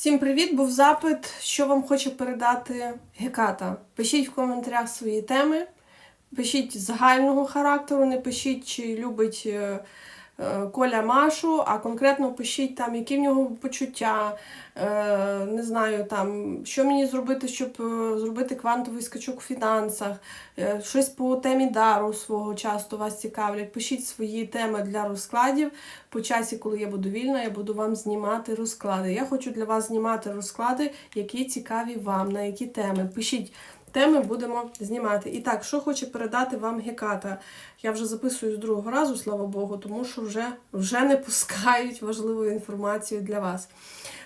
Всім привіт! Був запит, що вам хоче передати Геката. Пишіть в коментарях свої теми, пишіть загального характеру, не пишіть, чи любить е, Коля Машу, а конкретно пишіть там, які в нього почуття, е, не знаю, там, що мені зробити, щоб е, зробити квантовий скачок у фінансах, е, щось по темі дару свого часто вас цікавлять. Пишіть свої теми для розкладів. По часі, коли я буду вільна, я буду вам знімати розклади. Я хочу для вас знімати розклади, які цікаві вам, на які теми. Пишіть теми, будемо знімати. І так, що хоче передати вам Геката? Я вже записую з другого разу, слава Богу, тому що вже, вже не пускають важливу інформацію для вас.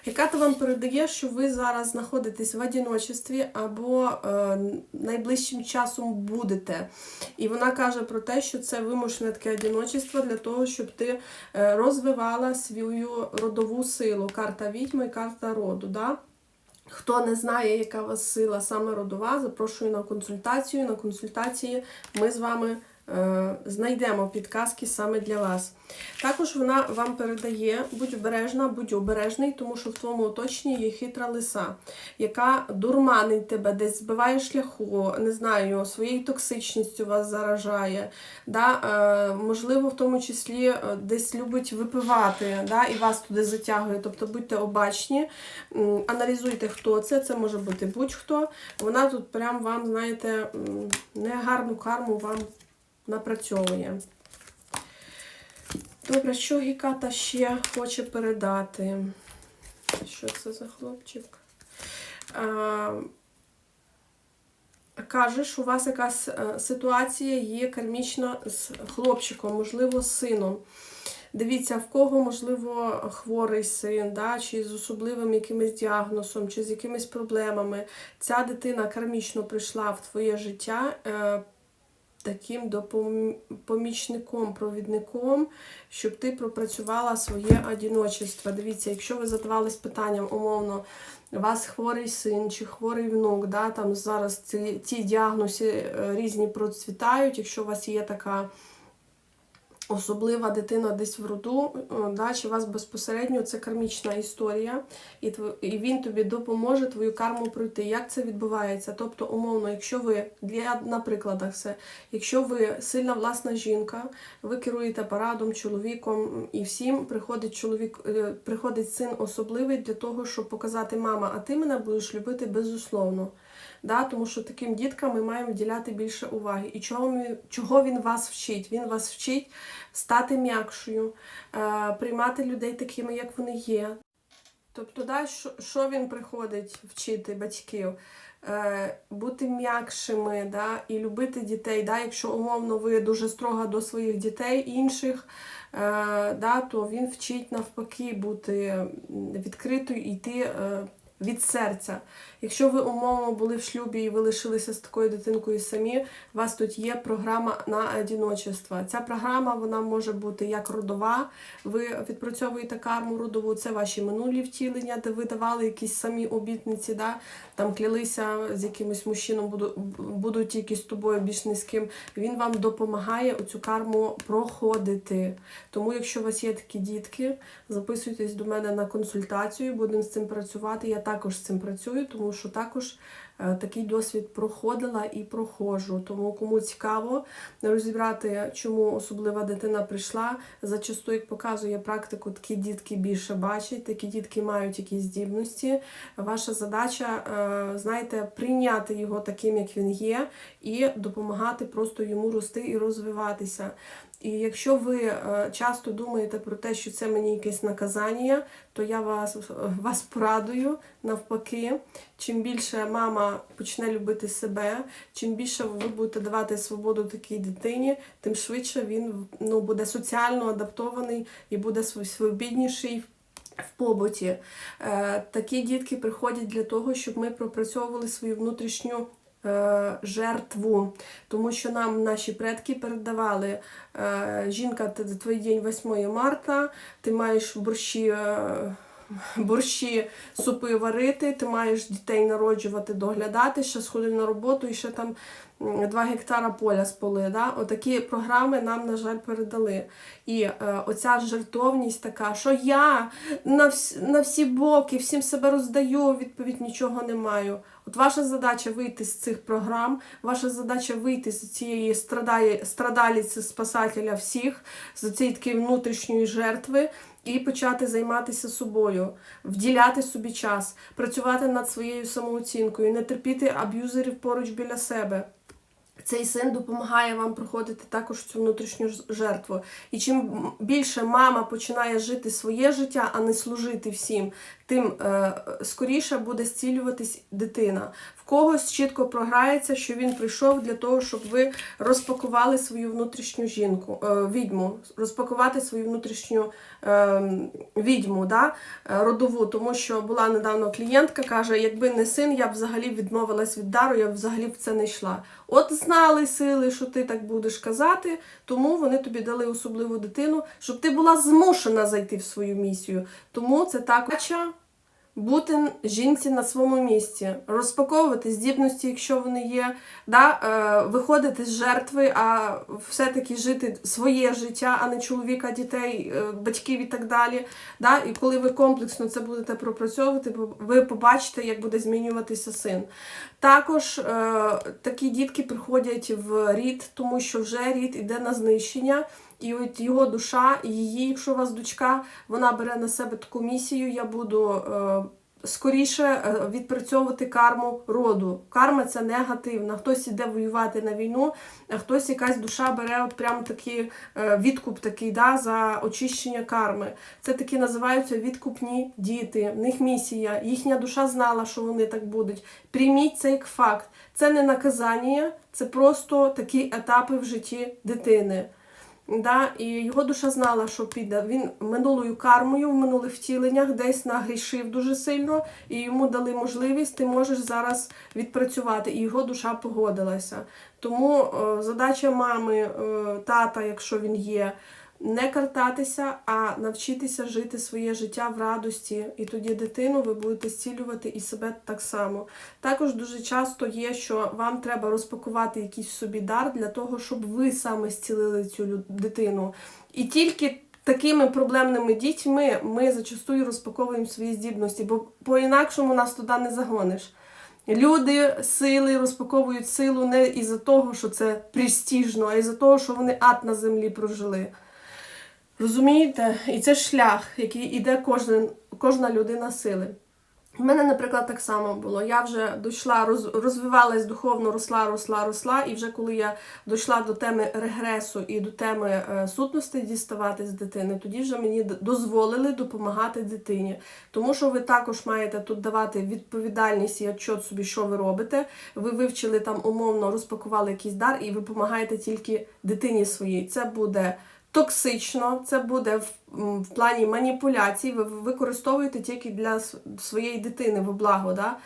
Геката вам передає, що ви зараз знаходитесь в одиночестві або е, найближчим часом будете. І вона каже про те, що це вимушене таке одиночество для того, щоб ти е, розвивала свою родову силу. Карта відьми і карта роду. Да? Хто не знає, яка у вас сила саме родова, запрошую на консультацію. На консультації ми з вами знайдемо підказки саме для вас. Також вона вам передає, будь обережна, будь обережний, тому що в твоєму оточенні є хитра лиса, яка дурманить тебе, десь збиває шляху, не знаю, своєю токсичністю вас заражає. Да? Е, можливо, в тому числі е, десь любить випивати да? і вас туди затягує. Тобто будьте обачні, аналізуйте, хто це. Це може бути будь-хто. Вона тут прям вам, знаєте, негарну карму вам напрацьовує. Добре, що Гіката ще хоче передати? Що це за хлопчик? А, кажеш, у вас якась е, ситуація є кармічна з хлопчиком, можливо, з сином. Дивіться, в кого, можливо, хворий син, да, чи з особливим якимось діагнозом, чи з якимись проблемами. Ця дитина кармічно прийшла в твоє життя. Таким допомічником, провідником, щоб ти пропрацювала своє одіночество. Дивіться, якщо ви задавались питанням, умовно, у вас хворий син чи хворий внук, да, там зараз ці, ці діагнози е, різні процвітають, якщо у вас є така. Особлива дитина десь в роду, да, чи вас безпосередньо це кармічна історія, і і він тобі допоможе твою карму пройти. Як це відбувається? Тобто, умовно, якщо ви для на все, якщо ви сильна власна жінка, ви керуєте парадом, чоловіком, і всім приходить чоловік, е, приходить син особливий для того, щоб показати мама, а ти мене будеш любити безусловно. Да, Тому що таким діткам ми маємо вділяти більше уваги. І чого, чого він вас вчить? Він вас вчить стати м'якшою, е, приймати людей такими, як вони є. Тобто, да, що, він приходить вчити батьків? Е, бути м'якшими да, і любити дітей. Да, Якщо умовно ви дуже строга до своїх дітей інших, е, да, то він вчить навпаки бути відкритою і йти. Від серця. Якщо ви умовно були в шлюбі і ви лишилися з такою дитинкою самі, у вас тут є програма на одиночество. Ця програма вона може бути як родова. Ви відпрацьовуєте карму родову, це ваші минулі втілення, де ви давали якісь самі обітниці, да? там клялися з якимось мужчином, буду, буду тільки з тобою більш низьким. Він вам допомагає оцю карму проходити. Тому, якщо у вас є такі дітки, записуйтесь до мене на консультацію, будемо з цим працювати. Я також з цим працюю, тому що також е, такий досвід проходила і проходжу. Тому кому цікаво розібрати, чому особлива дитина прийшла. Зачасту, як показує практику, такі дітки більше бачать, такі дітки мають якісь здібності. Ваша задача, е, знаєте, прийняти його таким, як він є, і допомагати просто йому рости і розвиватися. І якщо ви е, часто думаєте про те, що це мені якесь наказання, то я вас вас порадую навпаки. Чим більше мама почне любити себе, чим більше ви будете давати свободу такій дитині, тим швидше він ну, буде соціально адаптований і буде свобідніший в побуті. Е, Такі дітки приходять для того, щоб ми пропрацьовували свою внутрішню жертву, тому що нам наші предки передавали е, жінка, твій день 8 марта, ти маєш борщі е, борщі, супи варити, ти маєш дітей народжувати, доглядати, ще сходи на роботу і ще там 2 гектара поля споли. Да? Отакі програми нам, на жаль, передали. І е, оця жертовність така, що я на, вс на всі боки, всім себе роздаю, відповідь нічого не маю. От ваша задача вийти з цих програм, ваша задача вийти з цієї страдає, страдаліці спасателя всіх, з цієї такої внутрішньої жертви. І почати займатися собою, вділяти собі час, працювати над своєю самооцінкою, не терпіти аб'юзерів поруч біля себе. Цей син допомагає вам проходити також цю внутрішню жертву. І чим більше мама починає жити своє життя, а не служити всім, тим е, скоріше буде зцілюватись дитина. В когось чітко програється, що він прийшов для того, щоб ви розпакували свою внутрішню жінку, е, відьму, розпакувати свою внутрішню е, відьму, да, е, родову. Тому що була недавно клієнтка, каже, якби не син, я б взагалі відмовилась від дару, я б взагалі в це не йшла. От знали сили, що ти так будеш казати, тому вони тобі дали особливу дитину, щоб ти була змушена зайти в свою місію. Тому це також бути жінці на своєму місці, розпаковувати здібності, якщо вони є, да, е, виходити з жертви, а все-таки жити своє життя, а не чоловіка, дітей, е, батьків і так далі. Да? І коли ви комплексно це будете пропрацьовувати, ви побачите, як буде змінюватися син. Також е, такі дітки приходять в рід, тому що вже рід іде на знищення. І от його душа, її, якщо у вас дочка, вона бере на себе таку місію, я буду е, скоріше е, відпрацьовувати карму роду. Карма це негативна. Хтось іде воювати на війну, а хтось якась душа бере от прям такий е, відкуп такий да, за очищення карми. Це такі називаються відкупні діти. В них місія. Їхня душа знала, що вони так будуть. Прийміть це як факт. Це не наказання, це просто такі етапи в житті дитини. Да, і його душа знала, що піде. Він минулою кармою в минулих втіленнях десь нагрішив дуже сильно, і йому дали можливість, ти можеш зараз відпрацювати. І його душа погодилася. Тому е, задача мами, е, тата, якщо він є, не картатися, а навчитися жити своє життя в радості. І тоді дитину ви будете зцілювати і себе так само. Також дуже часто є, що вам треба розпакувати якийсь собі дар для того, щоб ви саме зцілили цю дитину. І тільки такими проблемними дітьми ми зачастую розпаковуємо свої здібності, бо по-інакшому нас туди не загониш. Люди сили розпаковують силу не із-за того, що це престижно, а із-за того, що вони ад на землі прожили. Розумієте? І це шлях, який іде кожен, кожна людина сили. У мене, наприклад, так само було. Я вже дійшла, роз, розвивалась духовно, росла, росла, росла. І вже коли я дійшла до теми регресу і до теми е, сутності діставати з дитини, тоді вже мені дозволили допомагати дитині. Тому що ви також маєте тут давати відповідальність і отчет собі, що ви робите. Ви вивчили там умовно, розпакували якийсь дар, і ви допомагаєте тільки дитині своїй. Це буде токсично, це буде в, в плані маніпуляцій. Ви використовуєте тільки для своєї дитини в благо. Да?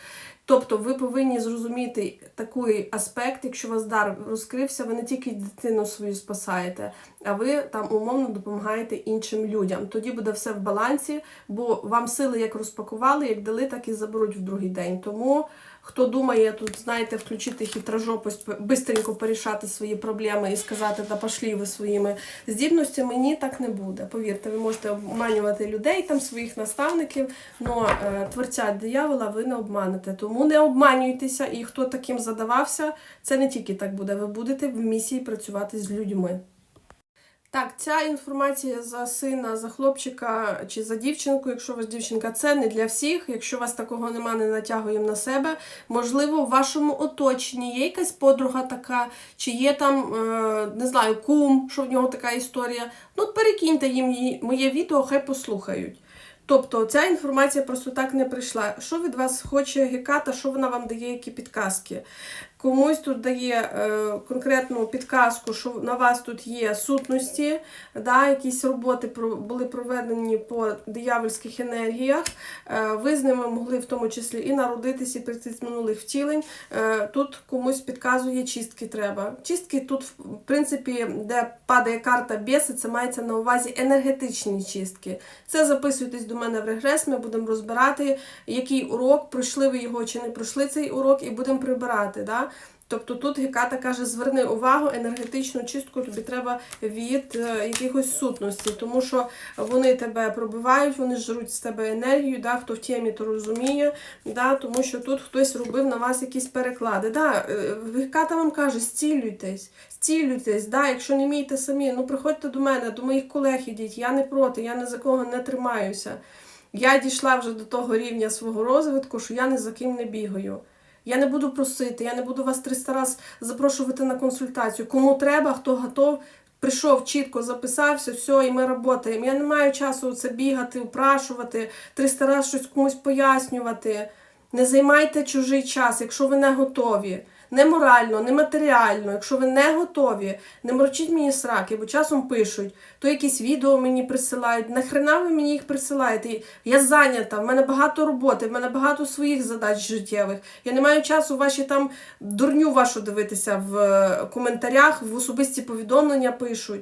Тобто ви повинні зрозуміти такий аспект, якщо у вас дар розкрився, ви не тільки дитину свою спасаєте, а ви там умовно допомагаєте іншим людям. Тоді буде все в балансі, бо вам сили як розпакували, як дали, так і заберуть в другий день. Тому хто думає тут, знаєте, включити хитрожопость, бистренько порішати свої проблеми і сказати, та пошлі ви своїми здібностями, ні, так не буде. Повірте, ви можете обманювати людей, там своїх наставників, але творця диявола ви не обманете. Тому не обманюйтеся, і хто таким задавався, це не тільки так буде. Ви будете в місії працювати з людьми. Так, ця інформація за сина, за хлопчика чи за дівчинку, якщо у вас дівчинка, це не для всіх. Якщо у вас такого нема, не натягуємо на себе. Можливо, в вашому оточенні є якась подруга така, чи є там, е, не знаю, кум, що в нього така історія. Ну, перекиньте їм моє відео, хай послухають. Тобто ця інформація просто так не прийшла. Що від вас хоче Геката, що вона вам дає, які підказки? Комусь тут дає е, конкретну підказку, що на вас тут є сутності, да, якісь роботи були проведені по диявольських енергіях. Е, ви з ними могли в тому числі і народитися, і прийти з минулих втілень. Е, тут комусь підказує чистки треба. Чистки тут, в принципі, де падає карта біси, це мається на увазі енергетичні чистки. Це записуйтесь до мене в регрес, ми будемо розбирати, який урок, пройшли ви його чи не пройшли цей урок, і будемо прибирати. Да? Тобто тут Геката каже, зверни увагу, енергетичну чистку тобі треба від е, якихось сутностей, тому що вони тебе пробивають, вони жруть з тебе енергію, да, хто в темі, то розуміє, да, тому що тут хтось робив на вас якісь переклади. Да, е, Геката вам каже, зцілюйтесь, зцілюйтесь, да, якщо не вмієте самі, ну приходьте до мене, до моїх колег ідіть, я не проти, я ні за кого не тримаюся. Я дійшла вже до того рівня свого розвитку, що я ні за ким не бігаю. Я не буду просити, я не буду вас 300 раз запрошувати на консультацію. Кому треба, хто готов, прийшов чітко, записався, все, і ми працюємо. Я не маю часу це бігати, упрашувати, 300 раз щось комусь пояснювати. Не займайте чужий час, якщо ви не готові. Не морально, не матеріально. Якщо ви не готові, не морочіть мені сраки, бо часом пишуть, то якісь відео мені присилають. Нахрена ви мені їх присилаєте? Я зайнята, в мене багато роботи, в мене багато своїх задач життєвих. Я не маю часу ваші там дурню вашу дивитися в е, коментарях, в особисті повідомлення пишуть.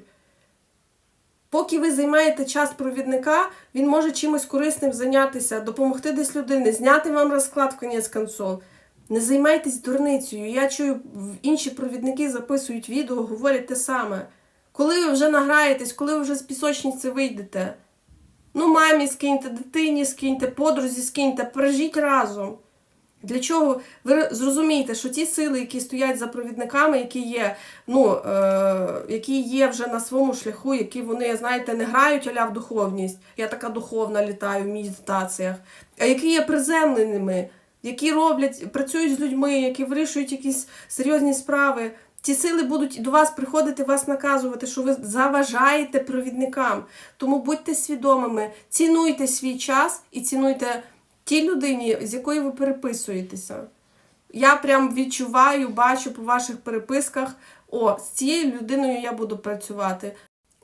Поки ви займаєте час провідника, він може чимось корисним зайнятися, допомогти десь людині, зняти вам розклад в кінець концов. Не займайтесь дурницею. Я чую, інші провідники записують відео, говорять те саме. Коли ви вже награєтесь, коли ви вже з пісочниці вийдете? Ну, мамі скиньте, дитині скиньте, подрузі скиньте, пережіть разом. Для чого ви зрозумієте, що ті сили, які стоять за провідниками, які є, ну, е, які є вже на своєму шляху, які вони, знаєте, не грають аля в духовність, я така духовна літаю в медитаціях, а які є приземленими, які роблять, працюють з людьми, які вирішують якісь серйозні справи. Ті сили будуть до вас приходити, вас наказувати, що ви заважаєте провідникам. Тому будьте свідомими, цінуйте свій час і цінуйте тій людині, з якою ви переписуєтеся. Я прям відчуваю, бачу по ваших переписках, о, з цією людиною я буду працювати.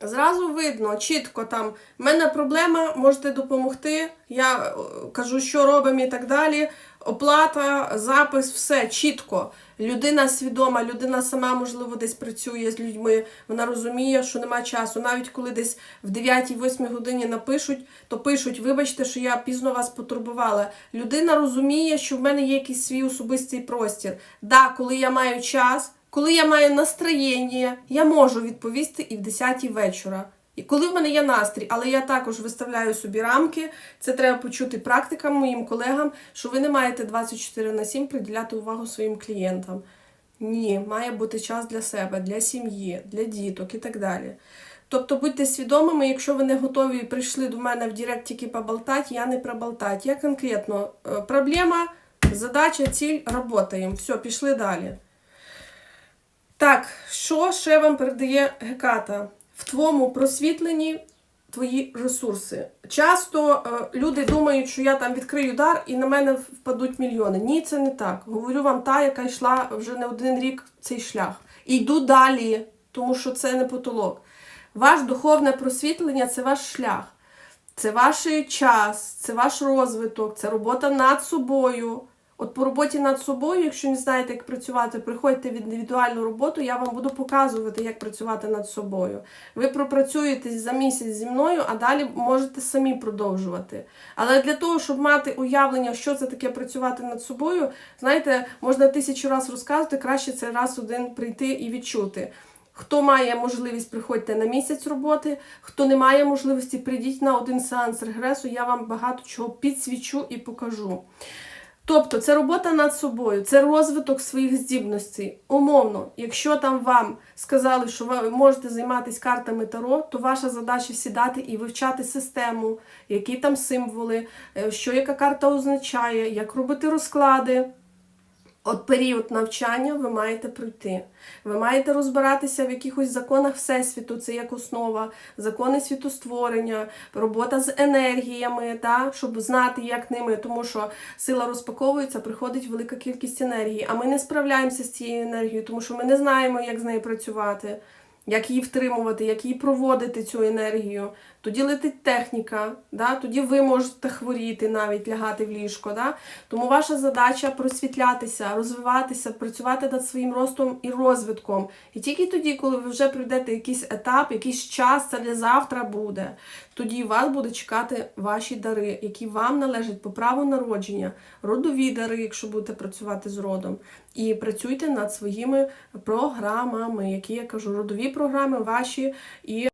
Зразу видно, чітко там, в мене проблема, можете допомогти. Я е, кажу, що робимо і так далі. Оплата, запис, все чітко. Людина свідома, людина сама, можливо, десь працює з людьми. Вона розуміє, що нема часу. Навіть коли десь в 9-8 годині напишуть, то пишуть: вибачте, що я пізно вас потурбувала. Людина розуміє, що в мене є якийсь свій особистий простір. Да, коли я маю час, коли я маю настроєння, я можу відповісти і в 10 вечора. І коли в мене є настрій, але я також виставляю собі рамки, це треба почути практикам, моїм колегам, що ви не маєте 24 на 7 приділяти увагу своїм клієнтам. Ні, має бути час для себе, для сім'ї, для діток і так далі. Тобто будьте свідомими, якщо ви не готові і прийшли до мене в Директ тільки поболтати, я не проболтати. Я конкретно е, проблема, задача, ціль, работаємо. Все, пішли далі. Так, що ще вам передає Геката? В твоєму просвітленні твої ресурси. Часто е, люди думають, що я там відкрию дар і на мене впадуть мільйони. Ні, це не так. Говорю вам та, яка йшла вже не один рік цей шлях. І йду далі, тому що це не потолок. Ваш духовне просвітлення це ваш шлях. Це ваш час, це ваш розвиток, це робота над собою. От по роботі над собою, якщо не знаєте, як працювати, приходьте в індивідуальну роботу, я вам буду показувати, як працювати над собою. Ви пропрацюєтесь за місяць зі мною, а далі можете самі продовжувати. Але для того, щоб мати уявлення, що це таке працювати над собою, знаєте, можна тисячу разів розказувати, краще це раз один прийти і відчути. Хто має можливість, приходьте на місяць роботи. Хто не має можливості, прийдіть на один сеанс регресу, я вам багато чого підсвічу і покажу. Тобто це робота над собою, це розвиток своїх здібностей. Умовно, якщо там вам сказали, що ви можете займатися картами Таро, то ваша задача сідати і вивчати систему, які там символи, е, що яка карта означає, як робити розклади. От період навчання ви маєте пройти. Ви маєте розбиратися в якихось законах Всесвіту, це як основа, закони світостворення, робота з енергіями, та, щоб знати, як ними, тому що сила розпаковується, приходить велика кількість енергії. А ми не справляємося з цією енергією, тому що ми не знаємо, як з нею працювати, як її втримувати, як її проводити цю енергію. Тоді летить техніка, да? тоді ви можете хворіти, навіть лягати в ліжко. Да? Тому ваша задача просвітлятися, розвиватися, працювати над своїм ростом і розвитком. І тільки тоді, коли ви вже пройдете якийсь етап, якийсь час, це не завтра буде, тоді вас буде чекати ваші дари, які вам належать по праву народження, родові дари, якщо будете працювати з родом. І працюйте над своїми програмами, які я кажу, родові програми ваші і